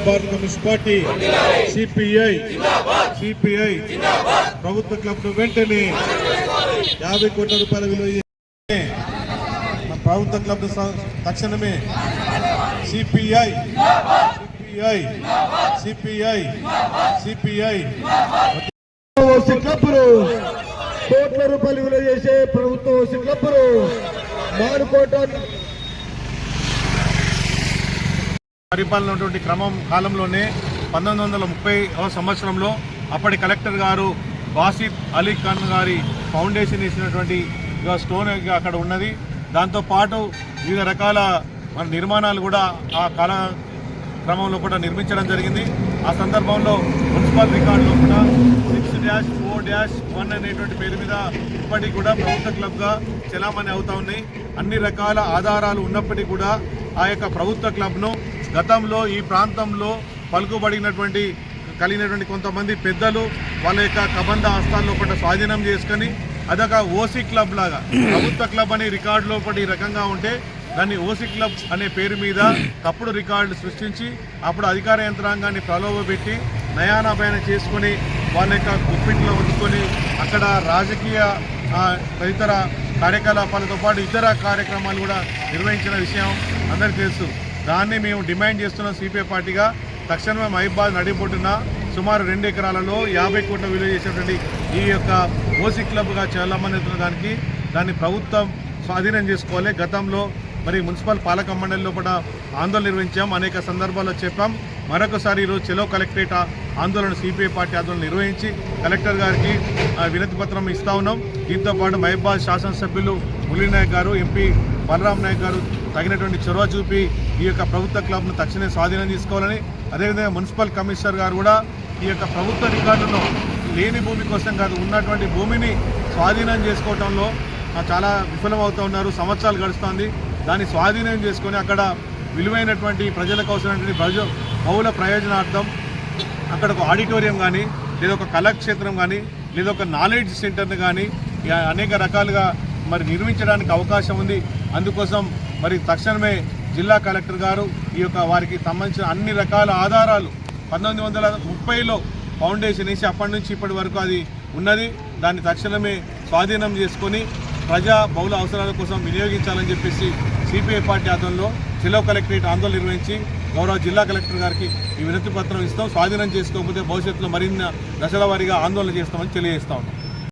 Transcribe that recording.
భారత communist party CPI CPI ప్రభుత్వ క్లబ్ను వెంటనే యాభై కోట్ల రూపాయల విలువ ప్రభుత్వ క్లబ్ తక్షణమే CPI CPI CPI CPI. Club కోట్ల రూపాయలు విలువ చేసే ప్రభుత్వం వచ్చినప్పుడు క్లబ్బులు మానుకోట పరిపాలన ఉన్నటువంటి క్రమం కాలంలోనే పంతొమ్మిది వందల ముప్పై సంవత్సరంలో అప్పటి కలెక్టర్ గారు బాసిఫ్ అలీ ఖాన్ గారి ఫౌండేషన్ ఇచ్చినటువంటి స్టోన్ అక్కడ ఉన్నది. దాంతోపాటు వివిధ రకాల మన నిర్మాణాలు కూడా ఆ కాల క్రమంలో కూడా నిర్మించడం జరిగింది. ఆ సందర్భంలో మున్సిపల్ రికార్డులో కూడా six dash four dash one అనేటువంటి పేరు మీద ఇప్పటికి కూడా ప్రభుత్వ క్లబ్గా చలామణి అవుతా ఉన్నాయి. అన్ని రకాల ఆధారాలు ఉన్నప్పటికీ కూడా ఆ యొక్క ప్రభుత్వ క్లబ్ను గతంలో ఈ ప్రాంతంలో పలుకుబడినటువంటి కలిగినటువంటి కొంతమంది పెద్దలు వాళ్ళ యొక్క కబంధ హస్తాల్లో కూడా స్వాధీనం చేసుకొని అదొక ఓసీ క్లబ్ లాగా ప్రభుత్వ క్లబ్ అనే రికార్డులో ఒకటి ఈ రకంగా ఉంటే దాన్ని ఓసీ క్లబ్ అనే పేరు మీద తప్పుడు రికార్డులు సృష్టించి అప్పుడు అధికార యంత్రాంగాన్ని ప్రలోభపెట్టి నయానాభాయన చేసుకొని వాళ్ళ యొక్క గుప్పింట్లో ఉంచుకొని అక్కడ రాజకీయ తదితర కార్యకలాపాలతో పాటు ఇతర కార్యక్రమాలు కూడా నిర్వహించిన విషయం అందరికీ తెలుసు. దాన్ని మేము డిమాండ్ చేస్తున్న సిపిఐ పార్టీగా. తక్షణమే మహిబాద్ నడిపోతున్న సుమారు రెండు ఎకరాలలో యాభై కోట్ల విలువ చేసేటువంటి ఈ యొక్క ఓసీ క్లబ్గా చాలామంది దానికి దాన్ని ప్రభుత్వం స్వాధీనం చేసుకోవాలి. గతంలో మరి మున్సిపల్ పాలక మండలిలో కూడా ఆందోళన నిర్వహించాం. అనేక సందర్భాల్లో చెప్పాం. మరొకసారి ఈరోజు చెలో కలెక్టరేట్ ఆందోళన సిపిఐ పార్టీ ఆందోళన నిర్వహించి కలెక్టర్ గారికి వినతి పత్రం ఇస్తా ఉన్నాం. దీంతోపాటు మహబాద్ శాసనసభ్యులు మురళీనాయక్ గారు ఎంపీ బలరాం నాయక్ గారు తగినటువంటి చొరవ చూపి ఈ యొక్క ప్రభుత్వ క్లబ్ను తక్షణమే స్వాధీనం తీసుకోవాలని అదేవిధంగా మున్సిపల్ కమిషనర్ గారు కూడా ఈ యొక్క ప్రభుత్వ రికార్డును లేని భూమి కోసం కాదు ఉన్నటువంటి భూమిని స్వాధీనం చేసుకోవడంలో చాలా విఫలమవుతూ ఉన్నారు. సంవత్సరాలు గడుస్తుంది. దాన్ని స్వాధీనం చేసుకొని అక్కడ విలువైనటువంటి ప్రజలకు అవసరమైనటువంటి ప్రజ బహుళ ప్రయోజనార్థం అక్కడ ఒక ఆడిటోరియం కానీ లేదా ఒక కళాక్షేత్రం కానీ లేదా ఒక నాలెడ్జ్ సెంటర్ని కానీ ఇక అనేక రకాలుగా మరి నిర్మించడానికి అవకాశం ఉంది. అందుకోసం మరి తక్షణమే జిల్లా కలెక్టర్ గారు ఈ యొక్క వారికి సంబంధించిన అన్ని రకాల ఆధారాలు పంతొమ్మిది వందల ముప్పైలో ఫౌండేషన్ వేసి అప్పటి నుంచి ఇప్పటి వరకు అది ఉన్నది. దాన్ని తక్షణమే స్వాధీనం చేసుకొని ప్రజా బహుళ అవసరాల కోసం వినియోగించాలని చెప్పేసి సిపిఐ పార్టీ ఆధ్వర్యంలో జిల్లా కలెక్టరేట్ ఆందోళన నిర్వహించి గౌరవ జిల్లా కలెక్టర్ గారికి ఈ వినతి పత్రం ఇస్తాం. స్వాధీనం చేసుకోకపోతే భవిష్యత్తులో మరిన్ని దశల వారీగా ఆందోళన చేస్తామని తెలియజేస్తా ఉన్నాం.